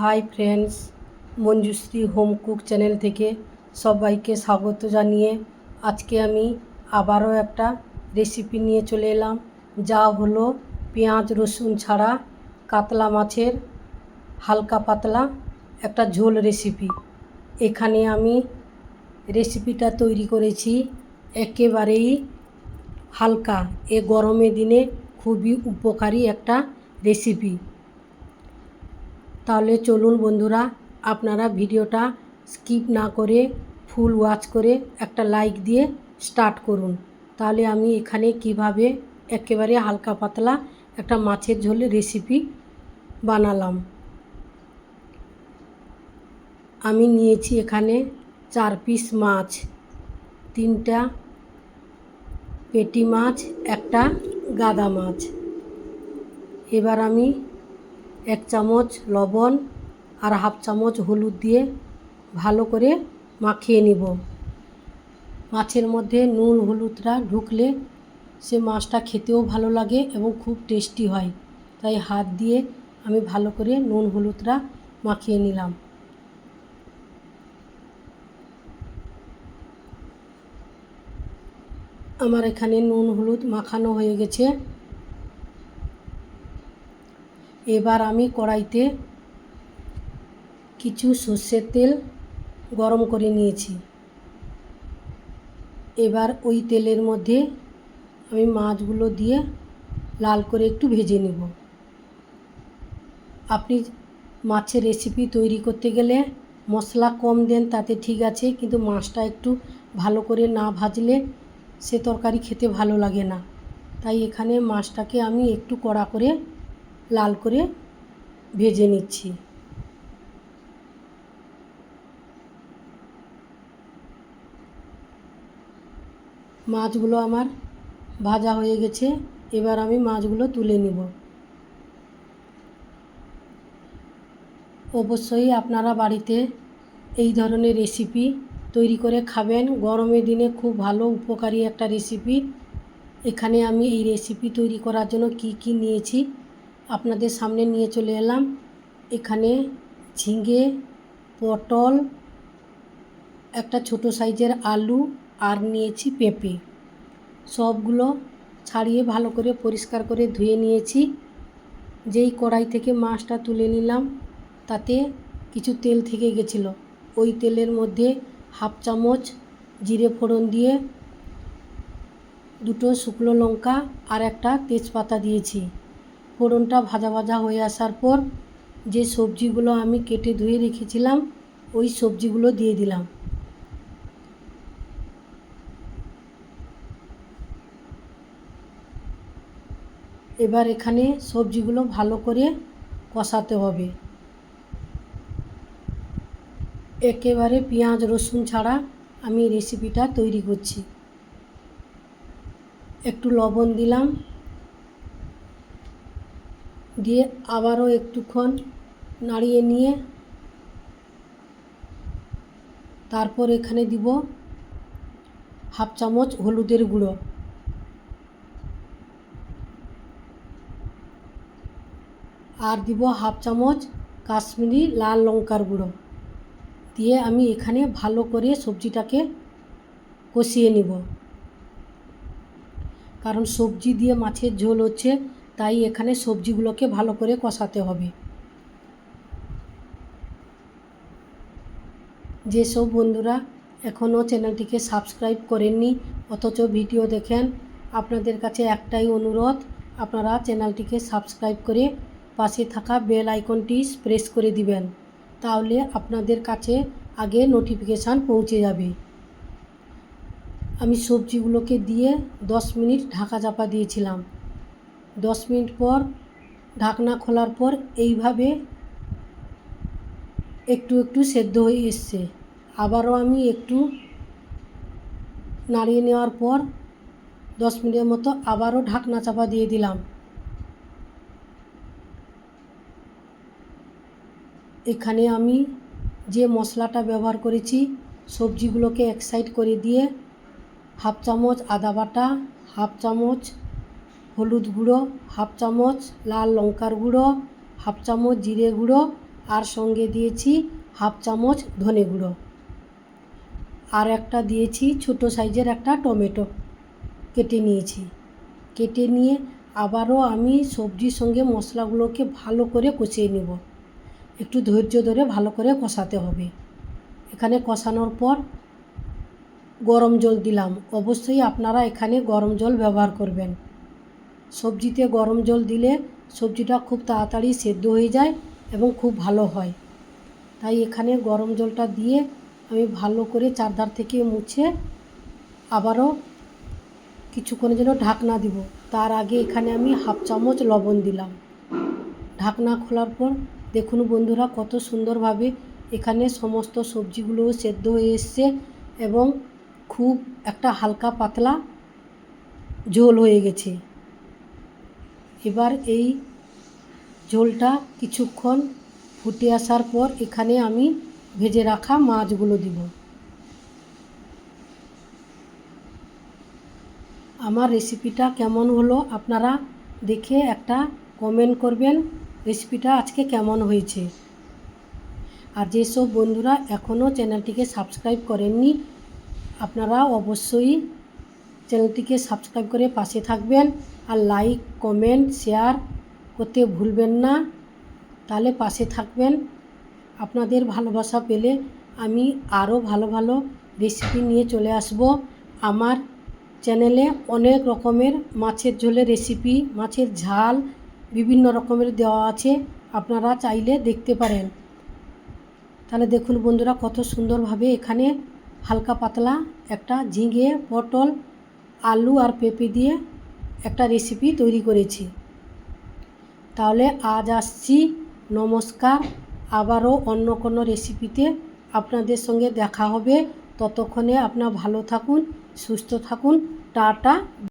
Hi friends, Manjushree home cook channel থেকে সবাইকে স্বাগত জানিয়ে আজকে আমি আবারও একটা রেসিপি নিয়ে চলে এলাম, যা হলো পেঁয়াজ রসুন ছাড়া কাতলা মাছের হালকা পাতলা একটা ঝোল রেসিপি। এখানে আমি রেসিপিটা তৈরি করেছি একেবারেই হালকা, এ গরমের দিনে খুবই উপকারী একটা রেসিপি। তাহলে চলুন বন্ধুরা, আপনারা ভিডিওটা স্কিপ না করে, ফুল ওয়াচ করে একটা লাইক দিয়ে স্টার্ট করুন। তাহলে আমি এখানে কীভাবে একেবারে হালকা পাতলা একটা মাছের ঝোলের রেসিপি বানালাম। আমি নিয়েছি এখানে চার পিস মাছ, তিনটা পেটি মাছ, একটা গাদা মাছ। এবার আমি এক চামচ লবণ আর হাফ চামচ হলুদ দিয়ে ভালো করে মাখিয়ে নিব। মাছের মধ্যে নুন হলুদটা ঢুকলে সে মাছটা খেতেও ভালো লাগে এবং খুব টেস্টি হয়। তাই হাত দিয়ে আমি ভালো করে নুন হলুদটা মাখিয়ে নিলাম। আমার এখানে নুন, হলুদ মাখানো হয়ে গেছে। এবার আমি কড়াইতে কিছু সর্ষের তেল গরম করে নিয়েছি। এবার ওই তেলের মধ্যে আমি মাছগুলো দিয়ে লাল করে একটু ভেজে নেব। আপনি মাছের রেসিপি তৈরি করতে গেলে মশলা কম দেন, তাতে ঠিক আছে, কিন্তু মাছটা একটু ভালো করে না ভাজলে সে তরকারি খেতে ভালো লাগে না। তাই এখানে মাছটাকে আমি একটু কড়া করে লাল করে ভেজে নিচ্ছি। মাছগুলো আমার ভাজা হয়ে গেছে, এবার আমি মাছগুলো তুলে নিব। অবশ্যই আপনারা বাড়িতে এই ধরনের রেসিপি তৈরি করে খাবেন। গরমের দিনে খুব ভালো উপকারী একটা রেসিপি এখানে আমি এই রেসিপি তৈরি করার জন্য কি কি নিয়েছি আপনাদের সামনে নিয়ে চলে এলাম। এখানে ঝিঙে, পটল, একটা ছোট সাইজের আলু আর নিয়েছি পেঁপে। সবগুলো ছাড়িয়ে ভালো করে পরিষ্কার করে ধুয়ে নিয়েছি। যেই কড়াই থেকে মাছটা তুলে নিলাম, তাতে কিছু তেল থেকে গেছিল। ওই তেলের মধ্যে হাফ চামচ জিরে ফোড়ন দিয়ে দুটো শুকনো লঙ্কা আর একটা তেজপাতা দিয়েছি। ফোড়নটা ভাজা ভাজা হয়ে আসার পর যে সবজিগুলো আমি কেটে ধুয়ে রেখেছিলাম, ওই সবজিগুলো দিয়ে দিলাম। এবার এখানে সবজিগুলো ভালো করে কষাতে হবে। একেবারে পেঁয়াজ, রসুন ছাড়া আমি রেসিপিটা তৈরি করছি। একটু লবণ দিলাম। দিয়ে আবারও একটুক্ষণ নাড়িয়ে নিয়ে তারপর এখানে দিব হাফ চামচ হলুদের গুঁড়ো। আর দিব হাফ চামচ কাশ্মীরি লাল লঙ্কার গুঁড়ো। দিয়ে আমি এখানে ভালো করে সবজিটাকে কষিয়ে নিব। কারণ সবজি দিয়ে মাছের ঝোল হচ্ছে তাই এখানে সবজিগুলোকে ভালো করে কষাতে হবে। যেসব বন্ধুরা এখনও চ্যানেলটিকে সাবস্ক্রাইব করেননি, অথচ ভিডিও দেখেন, আপনাদের কাছে একটাই অনুরোধ, আপনারা চ্যানেলটিকে সাবস্ক্রাইব করে পাশে থাকা বেল আইকনটি প্রেস করে দিবেন, তাহলে আপনাদের কাছে আগে নোটিফিকেশান পৌঁছে যাবে। আমি সবজিগুলোকে দিয়ে দশ মিনিট ঢাকা চাপা দিয়েছিলাম। দশ মিনিট পর, ঢাকনা খোলার পর এইভাবে একটু একটু সেদ্ধ হয়ে এসছে। আবারও আমি একটু নাড়িয়ে নেওয়ার পর দশ মিনিটের মতো আবারও ঢাকনা চাপা দিয়ে দিলাম। এখানে আমি যে মশলাটা ব্যবহার করেছি, সবজিগুলোকে এক সাইড করে দিয়ে হাফ চামচ আদা বাটা, হাফ চামচ হলুদ গুঁড়ো, হাফ চামচ লাল লঙ্কার গুঁড়ো, হাফ চামচ জিরে গুঁড়ো, আর সঙ্গে দিয়েছি হাফ চামচ ধনে গুঁড়ো। আর একটা দিয়েছি ছোটো সাইজের একটা টমেটো কেটে নিয়েছি। কেটে নিয়ে আবারও আমি সবজির সঙ্গে মশলাগুলোকে ভালো করে কষিয়ে নেব। একটু ধৈর্য ধরে ভালো করে কষাতে হবে। এখানে কষানোর পর গরম জল দিলাম। অবশ্যই আপনারা এখানে গরম জল ব্যবহার করবেন। সবজিতে গরম জল দিলে সবজিটা খুব তাড়াতাড়ি সেদ্ধ হয়ে যায় এবং খুব ভালো হয়। তাই এখানে গরম জলটা দিয়ে আমি ভালো করে চারধার থেকে মুছে আবারও কিছুক্ষণের জন্য ঢাকনা দিব। তার আগে এখানে আমি হাফ চামচ লবণ দিলাম। ঢাকনা খোলার পর দেখুন বন্ধুরা কত সুন্দরভাবে এখানে সমস্ত সবজিগুলো সেদ্ধ হয়ে এসছে এবং খুব একটা হালকা পাতলা ঝোল হয়ে গেছে। এবার এই ঝোলটা কিছুক্ষণ ফুটে আসার পর এখানে আমি ভেজে রাখা মাছগুলো দিব। আমার রেসিপিটা কেমন হলো আপনারা দেখে একটা কমেন্ট করবেন, রেসিপিটা আজকে কেমন হয়েছে। আর যেসব বন্ধুরা এখনও চ্যানেলটিকে সাবস্ক্রাইব করেননি, আপনারা অবশ্যই চ্যানেলটিকে সাবস্ক্রাইব করে পাশে থাকবেন। আর লাইক, কমেন্ট, শেয়ার করতে ভুলবেন না। তাহলে পাশে থাকবেন। আপনাদের ভালোবাসা পেলে আমি আরও ভালো ভালো রেসিপি নিয়ে চলে আসব। আমার চ্যানেলে অনেক রকমের মাছের ঝোলের রেসিপি মাছের ঝাল বিভিন্ন রকমের দেওয়া আছে। আপনারা চাইলে দেখতে পারেন। তাহলে দেখুন বন্ধুরা, কত সুন্দরভাবে এখানে হালকা পাতলা একটা ঝিঙে, পটল, আলু আর পেঁপে দিয়ে একটা রেসিপি তৈরি করেছি। তাহলে আজ আসছি। নমস্কার। আবারও অন্য কোনো রেসিপিতে আপনাদের সঙ্গে দেখা হবে। ততক্ষণে আপনার ভালো থাকুন, সুস্থ থাকুন। টাটা।